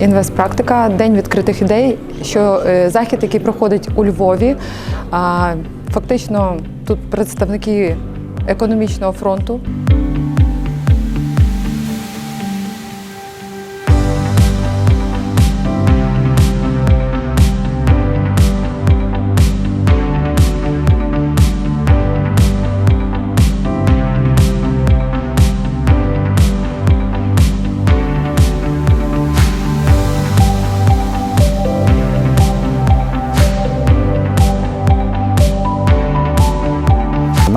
Інвестпрактика День відкритих ідей, що е, захід, який проходить у Львові. Фактично тут представники економічного фронту.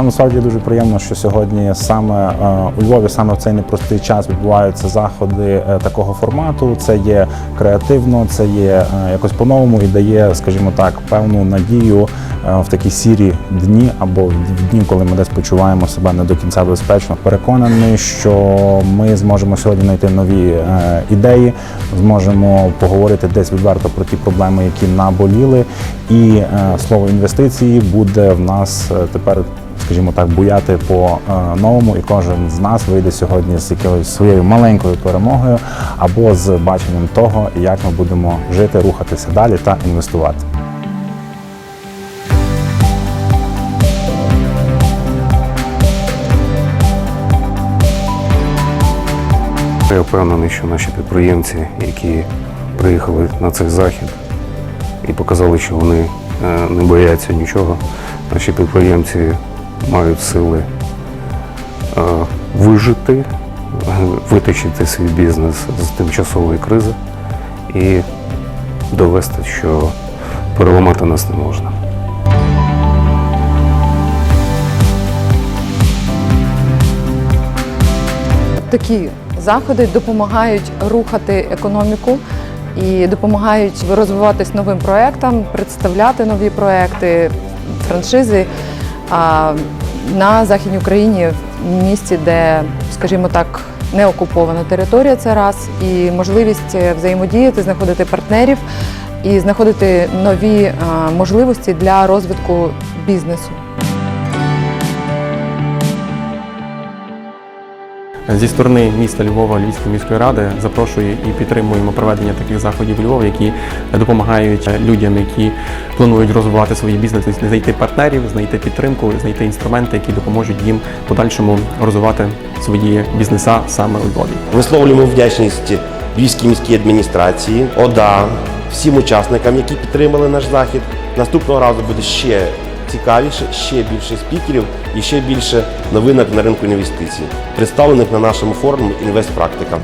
Нам насправді дуже приємно, що сьогодні саме е, у Львові, саме в цей непростий час відбуваються заходи е, такого формату. Це є креативно, це є е, якось по-новому і дає, скажімо так, певну надію в такі сірі дні або в дні, коли ми десь почуваємо себе не до кінця безпечно. Переконаний, що ми зможемо сьогодні знайти нові ідеї, зможемо поговорити десь відверто про ті проблеми, які наболіли. І слово інвестиції буде в нас тепер скажімо так, буяти по е, новому, і кожен з нас вийде сьогодні з якоюсь своєю маленькою перемогою або з баченням того, як ми будемо жити, рухатися далі та інвестувати. Я впевнений, що наші підприємці, які приїхали на цей захід і показали, що вони е, не бояться нічого, наші підприємці мають сили е, вижити, е, витащити свій бізнес з тимчасової кризи і довести, що переламати нас не можна. Такі заходи допомагають рухати економіку і допомагають розвиватись новим проектам, представляти нові проекти, франшизи. А на Західній Україні, в місті, де, скажімо так, не окупована територія, це раз, і можливість взаємодіяти, знаходити партнерів і знаходити нові можливості для розвитку бізнесу. Зі сторони міста Львова, Львівської міської ради запрошую і підтримуємо проведення таких заходів у Львові, які допомагають людям, які планують розвивати свої бізнеси, знайти партнерів, знайти підтримку, знайти інструменти, які допоможуть їм подальшому розвивати свої бізнеса саме у Львові. Висловлюємо вдячність Львівській міській адміністрації, ОДА, всім учасникам, які підтримали наш захід. Наступного разу буде ще цікавіше, ще більше спікерів і ще більше новинок на ринку інвестицій, представлених на нашому форумі Інвестпрактика.